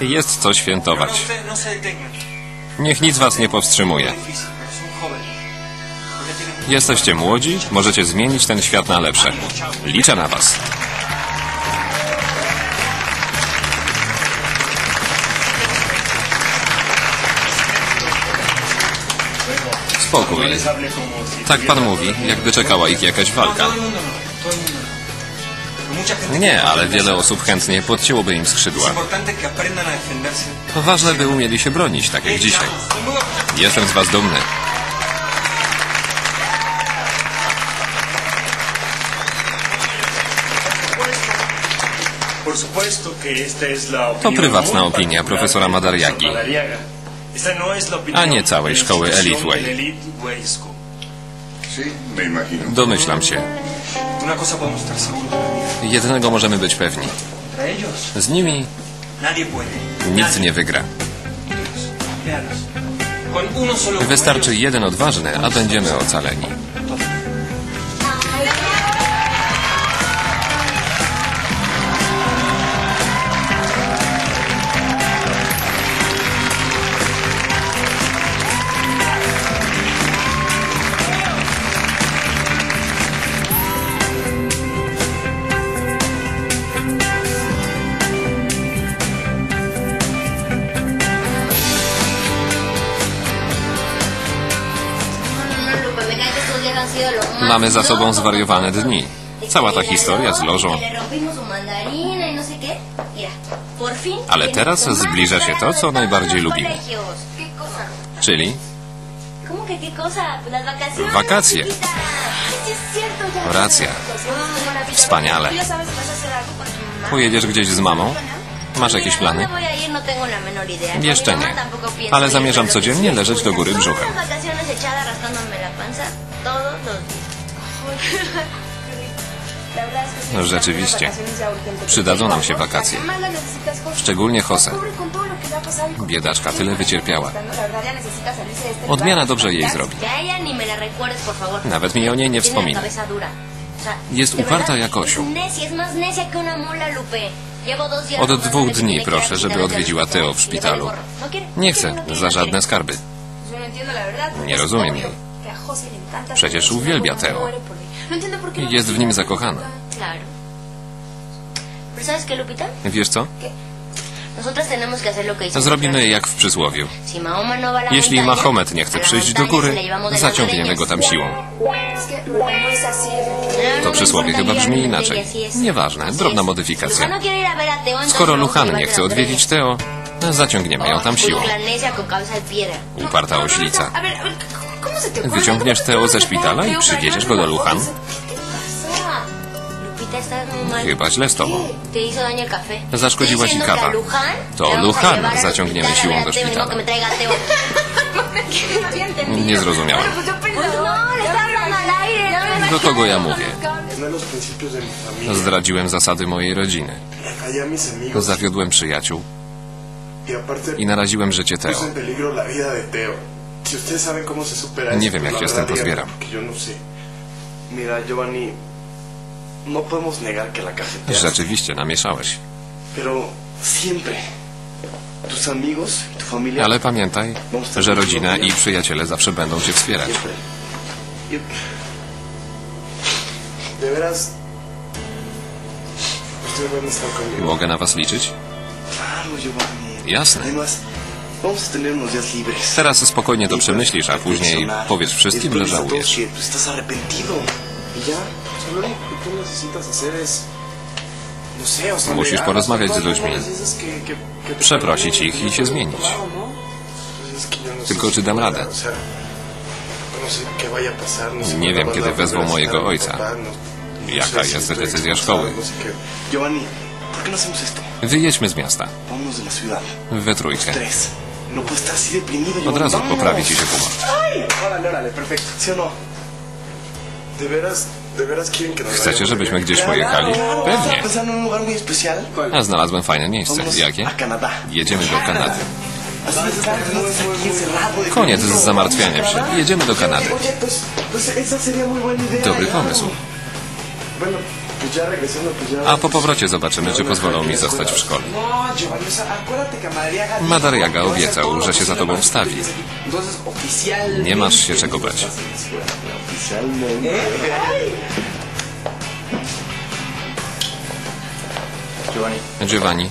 Jest co no, świętować. no detengan. Niech nic was nie powstrzymuje. Jesteście młodzi, możecie zmienić ten świat na lepsze. Liczę na was. Spokój. Tak pan mówi, jakby czekała ich jakaś walka. Nie, ale wiele osób chętnie podcięłoby im skrzydła. To ważne, by umieli się bronić, tak jak dzisiaj. Jestem z was dumny. To prywatna opinia profesora Madariagi. A nie całej szkoły Elite Way. Domyślam się. Jednego możemy być pewni. Z nimi nic nie wygra. Wystarczy jeden odważny, a będziemy ocaleni. Mamy za sobą zwariowane dni. Cała ta historia z lożą. Ale teraz zbliża się to, co najbardziej lubimy. Czyli. Wakacje. Racja. Wspaniale. Pojedziesz gdzieś z mamą? Masz jakieś plany? No. Jeszcze nie. Ale zamierzam codziennie leżeć do góry brzuchem. No, rzeczywiście. Przydadzą nam się wakacje. Szczególnie Jose. Y Biedaczka, tyle wycierpiała. Odmiana dobrze jej zrobi. Nawet mi o niej nie wspomina. Jest uparta jak osioł. Od dwóch dni proszę, żeby odwiedziła Teo w szpitalu. Nie chcę, za żadne skarby. Nie rozumiem jej. Przecież uwielbia Teo. Jest w nim zakochana. Wiesz co? Zrobimy jak w przysłowiu. No Jeśli Mahomet nie chce przyjść do góry, zaciągniemy go tam siłą. No. To przysłowie chyba brzmi inaczej. Nieważne, drobna modyfikacja. Skoro llevar nie chce odwiedzić Teo, zaciągniemy ją tam siłą. Uparta oślica. Wyciągniesz Teo ze szpitala i przywieziesz go do Luhan? Chyba źle z tobą. Zaszkodziła ci kawa. To Luhan zaciągniemy siłą do szpitala. Nie zrozumiałem. Do kogo ja mówię? Zdradziłem zasady mojej rodziny. Zawiodłem przyjaciół i naraziłem życie Teo. Nie wiem, jak się z tym pozbieram. No podemos negar que la cajeteas. Rzeczywiście, namieszałeś. Pero siempre, tus amigos y tu familia. Ale pamiętaj, że rodzina i przyjaciele zawsze będą cię wspierać. Y- De veras. Mogę na was liczyć? Jasne. Teraz spokojnie to Y przemyślisz, a później powiesz wszystkim, że a todos żałujesz. Lo único que tú necesitas hacer es. No Musisz porozmawiać z ludźmi. Przeprosić ich i się zmienić. ¿no? No Tylko czy dam radę? Nie wiem, kiedy wezwą mojego ojca. Jaka jest decyzja szkoły. Wyjedźmy z miasta. We trójkę. Od razu poprawi ci się humor. Ay, órale, órale, perfecto. ¿Sí o no? ¿De veras, de veras quieren que nos Chcecie, żebyśmy gdzieś pojechali? Pewnie. A znalazłem fajne miejsce. Jakie? Jedziemy do Kanady. Koniec z zamartwianiem się. Jedziemy do Kanady. Dobry pomysł. A po powrocie zobaczymy, czy pozwolą mi zostać w szkole. Madariaga... obiecał, że się za tobą wstawi. Nie masz się czego bać. Giovanni,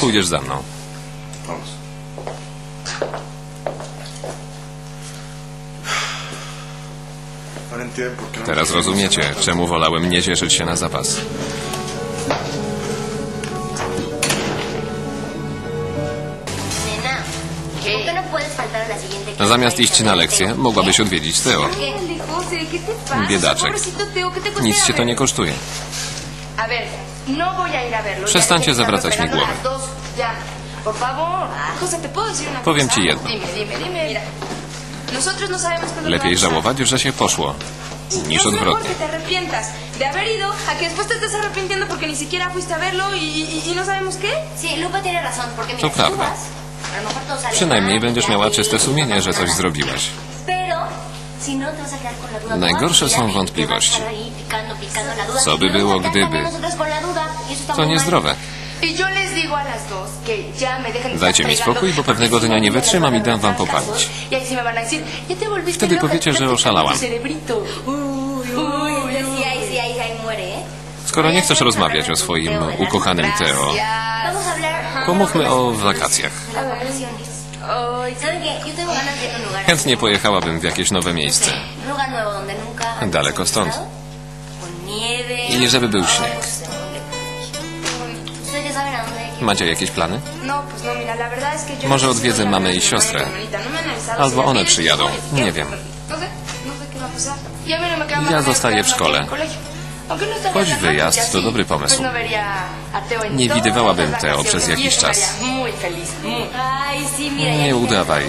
pójdziesz za mną. Vamos. Ahora entiendo por qué no Teraz rozumiecie, czemu wolałem nie cieszyć się na zapas. Nena, ¿por qué no puedes faltar a la siguiente clase Zamiast iść na lekcję, mogłabyś odwiedzić Teo. Biedaczek. Pobrecito Teo, ¿qué te cuesta Nic cię to nie kosztuje. Przestańcie zawracać mi głowę. las dos, Ya, por favor. José, ¿te puedo decir una Powiem ci jedno. Lepiej vamos a- żałować, że się poszło, niż No odwrotnie. que te arrepientas de haber ido a que después te estés arrepintiendo porque ni siquiera fuiste a verlo y, y- y no sabemos qué. Sí, Lupa tiene razón, porque mira, To si prawda. vas, a lo mejor todo sale Przynajmniej mal, będziesz miała czyste sumienie, że coś zrobiłaś. No, Najgorsze są wątpliwości. Co by było, gdyby? To niezdrowe. Yo les digo a las dos que ya me dejen de Dajcie mi spokój, bo pewnego dnia no, nie wytrzymam i dam wam popalić. Y Wtedy powiecie, że oszalałam. Skoro nie chcesz rozmawiać o swoim ukochanym Teo, pomówmy o wakacjach. Chętnie pojechałabym w jakieś nowe No miejsce. Daleko stąd. I żeby był śnieg. Macie jakieś plany? No, no, Może no odwiedzę mamę i siostrę. Albo one przyjadą. Nie wiem. Ja zostaję w szkole. Choć wyjazd to dobry pomysł. Nie widywałabym Teo przez jakiś y estaría czas. Nie udawaj.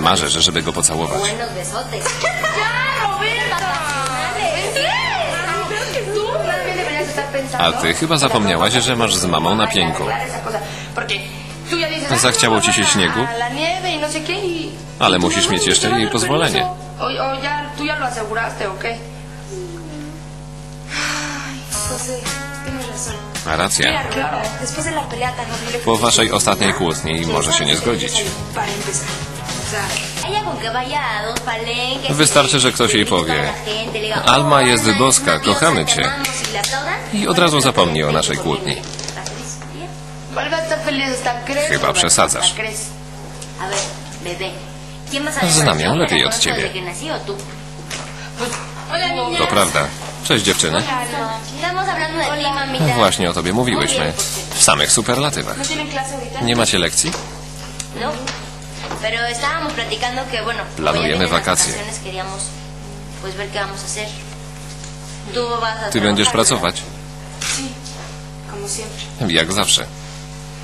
Marzę, że żeby go pocałować. A ty chyba zapomniałaś, że masz z mamą na pięku. Zachciało "Ah, ci się śniegu? Ale musisz mieć jeszcze jej pozwolenie. Ma que Po waszej ostatniej kłótni może się nie zgodzić. Para empezar. O sea, Ella con que vaya a dos palenques. Wystarczy, że ktoś jej powie, Alma jest boska, kochamy cię. I od razu zapomni o naszej kłótni. Chyba przesadzasz. Hasta crees. A ver, bebé. ¿Quién más sabe Znam ją lepiej ¿La od ciebie. To prawda. Cześć dziewczyny. Właśnie o tobie mówiłyśmy. W samych superlatywach. ¿No? Nie macie lekcji? No. Pero estábamos platicando que, bueno, Planujemy wakacje. vacaciones, queríamos pues ver qué vamos a hacer. Tú vas a Ty będziesz trabajar, pracować? Sí, como siempre. Jak zawsze.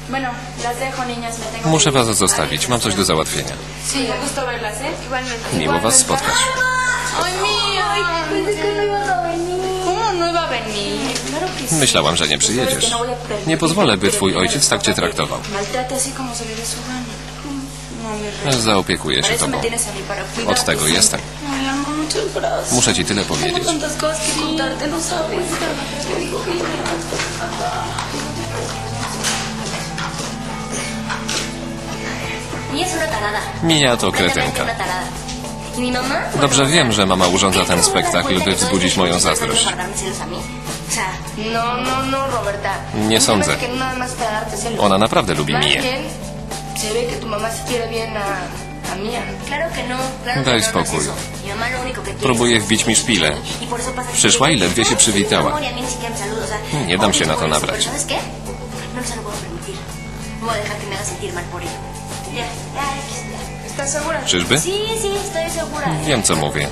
Bueno, las dejo, niñas. Me tengo Muszę was zostawić. Mam coś do załatwienia. Sí, me gustó verlas, ¿eh? Igualmente. Miło was spotkać. No ibas a venir. ¿Cómo no. Myślałam, że nie przyjedziesz. Nie pozwolę, by twój ojciec tak cię traktował. Zaopiekuję Para się tobą. Od tego jestem. Gracias. Muszę ci tyle powiedzieć. No. Mija to Completamente kretynka. Dobrze wiem, że mama urządza ten spektakl, by wzbudzić moją zazdrość. No, no, no. Nie sądzę. Ona naprawdę lubi Miję. Se ve que tu mamá sí quiere bien a, a Mía. claro que no. Claro Daj que no, no es spokój. Mi mamá lo único que Próbuje wbić mi szpilę. Przyszła i ledwie się przywitała. Nie dam się na to nabrać. No se. No. Czyżby? Wiem, co mówię.